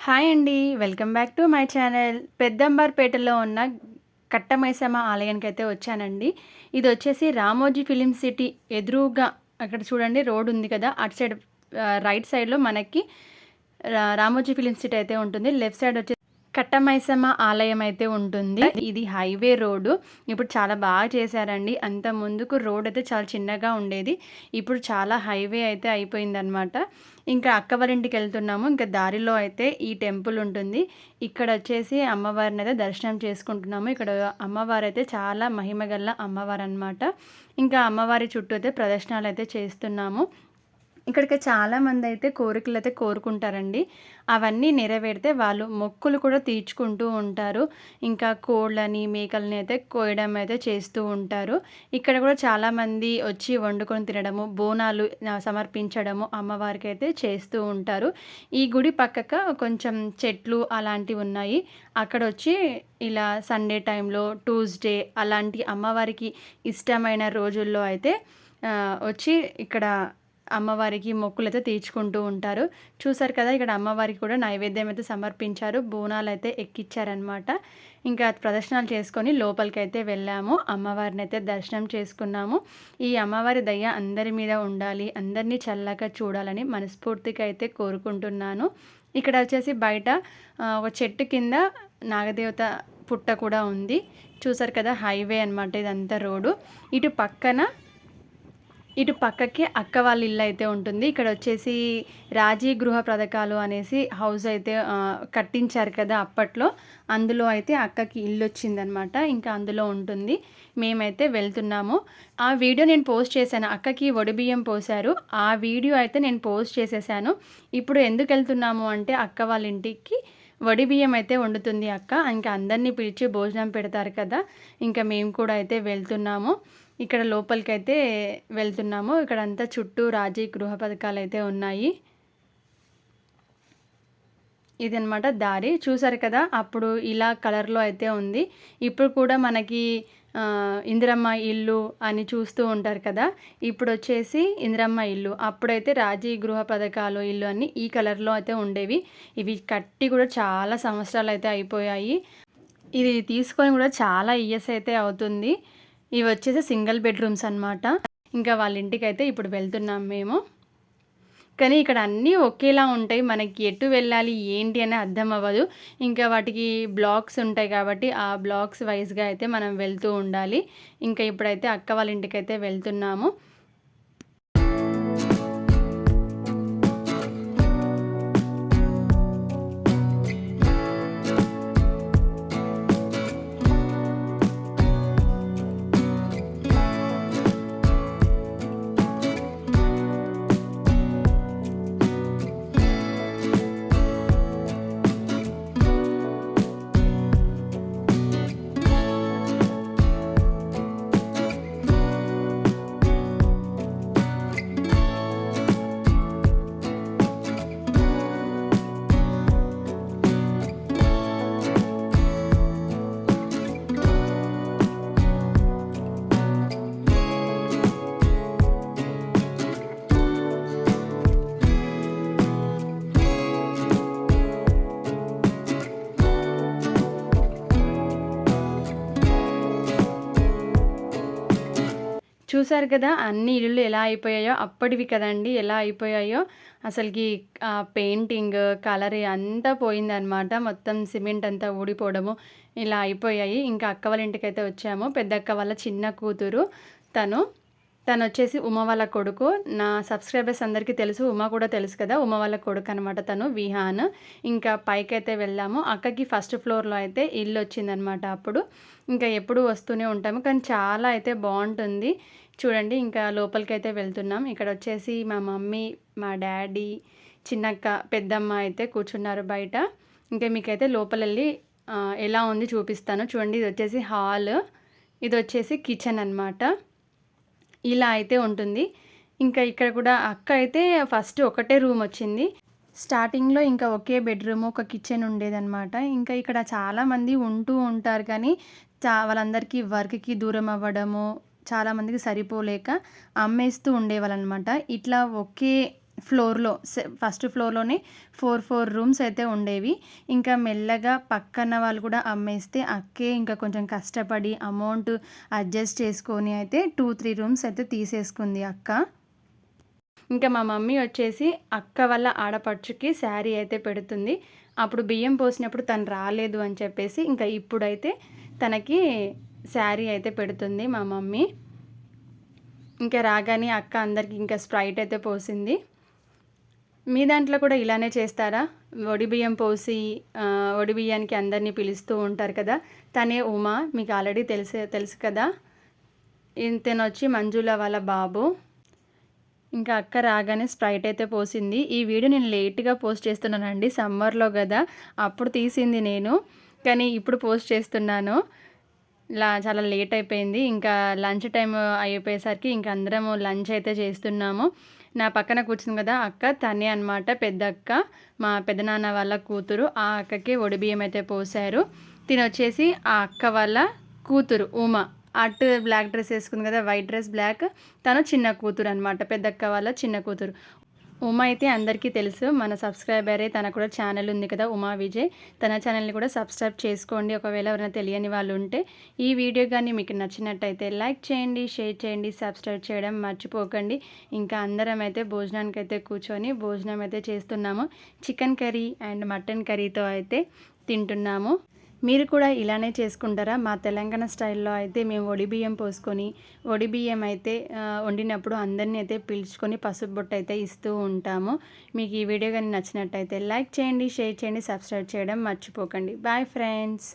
Hi అండి. Welcome back to my channel. పెద్దంబర్పేటలో ఉన్న కట్టమైసమ్మ ఆలయానికి అయితే వచ్చానండి. ఇది వచ్చేసి రామోజీ ఫిలిం సిటీ ఎదురుగా అక్కడ చూడండి రోడ్ ఉంది కదా అటు సైడ్ రైట్ సైడ్లో మనకి రా- రామోజీ ఫిలిం సిటీ అయితే ఉంటుంది. లెఫ్ట్ సైడ్ వచ్చేసి కట్టమైసమ్మ ఆలయం అయితే ఉంటుంది. ఇది హైవే రోడ్డు. ఇప్పుడు చాలా బాగా చేశారండి. అంత ముందుకు రోడ్ అయితే చాలా చిన్నగా ఉండేది. ఇప్పుడు చాలా హైవే అయితే అయిపోయిందనమాట ఇంకా అక్క వారింటికి ఇంటికి వెళ్తున్నాము. ఇంకా దారిలో అయితే ఈ టెంపుల్ ఉంటుంది. ఇక్కడ వచ్చేసి అమ్మవారిని అయితే దర్శనం చేసుకుంటున్నాము. ఇక్కడ అమ్మవారు అయితే చాలా మహిమగల్ల అమ్మవారు అనమాట ఇంకా అమ్మవారి చుట్టూ అయితే ప్రదర్శనలు అయితే చేస్తున్నాము. ఇక్కడికి చాలా మంది అయితే కోరికలు అయితే కోరుకుంటారండి. అవన్నీ నెరవేరితే వాళ్ళు మొక్కులు కూడా తీర్చుకుంటూ ఉంటారు. ఇంకా కోళ్ళని మేకలని అయితే కోయడం అయితే చేస్తూ ఉంటారు. ఇక్కడ కూడా చాలామంది వచ్చి వండుకొని తినడము బోనాలు సమర్పించడము అమ్మవారికి అయితే చేస్తూ ఉంటారు. ఈ గుడి పక్కక కొంచెం చెట్లు అలాంటివి ఉన్నాయి. అక్కడ వచ్చి ఇలా సండే టైంలో ట్యూస్డే అలాంటి అమ్మవారికి ఇష్టమైన రోజుల్లో అయితే వచ్చి ఇక్కడ అమ్మవారికి మొక్కులైతే తీర్చుకుంటూ ఉంటారు. చూసారు కదా ఇక్కడ అమ్మవారికి కూడా నైవేద్యం అయితే సమర్పించారు. బోనాలు అయితే ఎక్కిచ్చారనమాట ఇంకా ప్రదర్శనలు చేసుకొని లోపలికి అయితే వెళ్ళాము. అమ్మవారిని అయితే దర్శనం చేసుకున్నాము. ఈ అమ్మవారి దయ అందరి మీద ఉండాలి అందరినీ చల్లగా చూడాలని మనస్ఫూర్తిగా అయితే కోరుకుంటున్నాను. ఇక్కడ వచ్చేసి బయట ఒక చెట్టు కింద నాగదేవత పుట్ట కూడా ఉంది. చూసారు కదా హైవే అనమాట ఇదంతా రోడ్డు. ఇటు పక్కన ఇటు పక్కకి అక్క వాళ్ళ ఇల్లు అయితే ఉంటుంది. ఇక్కడ వచ్చేసి రాజీ గృహ పథకాలు అనేసి హౌస్ అయితే కట్టించారు కదా అప్పట్లో. అందులో అయితే అక్కకి ఇల్లు వచ్చిందనమాట ఇంకా అందులో ఉంటుంది. మేమైతే వెళ్తున్నాము. ఆ వీడియో నేను పోస్ట్ చేశాను. అక్కకి బియ్యం పోశారు. ఆ వీడియో అయితే నేను పోస్ట్ చేసేసాను. ఇప్పుడు ఎందుకు వెళ్తున్నాము అంటే అక్క వాళ్ళ ఇంటికి వడి బియ్యం అయితే వండుతుంది అక్క. ఇంకా అందరినీ పిలిచి భోజనం పెడతారు కదా. ఇంకా మేము కూడా అయితే వెళ్తున్నాము. ఇక్కడ లోపలికి అయితే వెళ్తున్నాము. ఇక్కడ అంతా చుట్టూ రాజీ గృహ పథకాలు అయితే ఉన్నాయి. ఇదనమాట దారి. చూసారు కదా అప్పుడు ఇలా కలర్లో అయితే ఉంది. ఇప్పుడు కూడా మనకి ఇందిరమ్మ ఇల్లు అని చూస్తూ ఉంటారు కదా ఇప్పుడు వచ్చేసి ఇందిరమ్మ ఇల్లు. అప్పుడైతే రాజీ గృహ పథకాలు ఇల్లు అని ఈ కలర్లో అయితే ఉండేవి. ఇవి కట్టి కూడా చాలా సంవత్సరాలు అయితే అయిపోయాయి. ఇది తీసుకొని కూడా చాలా ఇయర్స్ అయితే అవుతుంది. ఇవి వచ్చేసి సింగిల్ బెడ్రూమ్స్ అన్నమాట. ఇంకా వాళ్ళ ఇంటికి అయితే ఇప్పుడు వెళ్తున్నాం మేము. కానీ ఇక్కడ అన్నీ ఒకేలా ఉంటాయి. మనకి ఎటు వెళ్ళాలి ఏంటి అని అర్థం అవ్వదు. ఇంకా వాటికి బ్లాక్స్ ఉంటాయి కాబట్టి ఆ బ్లాక్స్ వైజ్గా అయితే మనం వెళ్తూ ఉండాలి. ఇంకా ఇప్పుడైతే అక్క వాళ్ళ ఇంటికి అయితే వెళ్తున్నాము. చూసారు కదా అన్ని ఇల్లులు ఎలా అయిపోయాయో అప్పటివి కదండి ఎలా అయిపోయాయో. అసలుకి పెయింటింగ్ కలర్ అంతా పోయిందనమాట మొత్తం సిమెంట్ అంతా ఊడిపోవడము ఇలా అయిపోయాయి. ఇంకా అక్క వాళ్ళ ఇంటికి అయితే వచ్చాము. పెద్ద అక్క వాళ్ళ చిన్న కూతురు తను. తను వచ్చేసి ఉమ వాళ్ళ కొడుకు. నా సబ్స్క్రైబర్స్ అందరికీ తెలుసు ఉమ కూడా తెలుసు కదా ఉమ వాళ్ళ కొడుకు అనమాట తను విహాన్. ఇంకా పైకైతే వెళ్ళాము. అక్కకి ఫస్ట్ ఫ్లోర్లో అయితే ఇల్లు వచ్చిందనమాట అప్పుడు. ఇంకా ఎప్పుడు వస్తూనే ఉంటాము కానీ చాలా అయితే బాగుంటుంది. చూడండి ఇంకా లోపలికి అయితే వెళ్తున్నాం. ఇక్కడ వచ్చేసి మా మమ్మీ మా డాడీ చిన్నక్క పెద్దమ్మ అయితే కూర్చున్నారు బయట. ఇంకా మీకైతే లోపల వెళ్ళి ఎలా ఉంది చూపిస్తాను. చూడండి ఇది వచ్చేసి హాల్. ఇది వచ్చేసి కిచెన్ అనమాట ఇలా అయితే ఉంటుంది. ఇంకా ఇక్కడ కూడా అక్క అయితే ఫస్ట్ ఒకటే రూమ్ వచ్చింది. స్టార్టింగ్లో ఇంకా ఒకే బెడ్రూమ్ ఒక కిచెన్ ఉండేదన్నమాట. ఇంకా ఇక్కడ చాలామంది ఉంటూ ఉంటారు కానీ చా వాళ్ళందరికీ వర్క్కి దూరం అవ్వడము చాలామందికి సరిపోలేక అమ్మేస్తూ ఉండేవాళ్ళనమాట ఇట్లా ఒకే ఫ్లోర్లో ఫస్ట్ ఫ్లోర్లోనే ఫోర్ ఫోర్ రూమ్స్ అయితే ఉండేవి. ఇంకా మెల్లగా పక్కన వాళ్ళు కూడా అమ్మేస్తే అక్కే ఇంకా కొంచెం కష్టపడి అమౌంట్ అడ్జస్ట్ చేసుకొని అయితే టూ త్రీ రూమ్స్ అయితే తీసేసుకుంది అక్క. ఇంకా మా మమ్మీ వచ్చేసి అక్క వల్ల ఆడపడుచుకి శారీ అయితే పెడుతుంది. అప్పుడు బియ్యం పోసినప్పుడు తను రాలేదు అని చెప్పేసి ఇంకా ఇప్పుడైతే తనకి శారీ అయితే పెడుతుంది మా మమ్మీ. ఇంకా రాగానే అక్క అందరికి ఇంకా స్ప్రైట్ అయితే పోసింది. మీ దాంట్లో కూడా ఇలానే చేస్తారా? వడి బియ్యం పోసి వడి బియ్యానికి అందరినీ పిలుస్తూ ఉంటారు కదా? తనే ఉమా మీకు ఆల్రెడీ తెలిసే తెలుసు కదా? ఇంతనొచ్చి వచ్చి మంజుల వాళ్ళ బాబు. ఇంకా అక్క రాగానే స్ప్రైట్ అయితే పోసింది. ఈ వీడియో నేను లేట్గా పోస్ట్ చేస్తున్నానండి సమ్మర్లో కదా? అప్పుడు తీసింది నేను కానీ ఇప్పుడు పోస్ట్ చేస్తున్నాను. లా చాలా లేట్ అయిపోయింది. ఇంకా లంచ్ టైం అయిపోయేసరికి ఇంకా అందరము లంచ్ అయితే చేస్తున్నాము. నా పక్కన కూర్చుంది కదా అక్క తనే అనమాట పెద్ద అక్క మా పెదనాన్న వాళ్ళ కూతురు. ఆ అక్కకి ఒడిబియ్యం అయితే పోసారు తిని వచ్చేసి ఆ అక్క వాళ్ళ కూతురు ఉమా. అటు బ్లాక్ డ్రెస్ వేసుకుంది కదా వైట్ డ్రెస్ బ్లాక్ తను చిన్న కూతురు అనమాట పెద్దక్క వాళ్ళ చిన్న కూతురు. ఉమా అయితే అందరికీ తెలుసు. మన సబ్స్క్రైబరే తన కూడా ఛానల్ ఉంది కదా ఉమా విజయ్. తన ఛానల్ని కూడా సబ్స్క్రైబ్ చేసుకోండి. ఒకవేళ ఎవరైనా తెలియని వాళ్ళు ఉంటే ఈ వీడియో కానీ మీకు నచ్చినట్టయితే లైక్ చేయండి షేర్ చేయండి సబ్స్క్రైబ్ చేయడం మర్చిపోకండి. ఇంకా అందరం అయితే భోజనానికి అయితే కూర్చొని భోజనం అయితే చేస్తున్నాము. చికెన్ కర్రీ అండ్ మటన్ కర్రీతో అయితే తింటున్నాము. మీరు కూడా ఇలానే చేసుకుంటారా? మా తెలంగాణ స్టైల్లో అయితే మేము ఒడి బియ్యం పోసుకొని ఒడి బియ్యం అయితే వండినప్పుడు అందరినీ అయితే పిలుచుకొని పసుపు బొట్టు అయితే ఇస్తూ ఉంటాము. మీకు ఈ వీడియో కానీ నచ్చినట్టయితే లైక్ చేయండి షేర్ చేయండి సబ్స్క్రైబ్ చేయడం మర్చిపోకండి. Bye friends.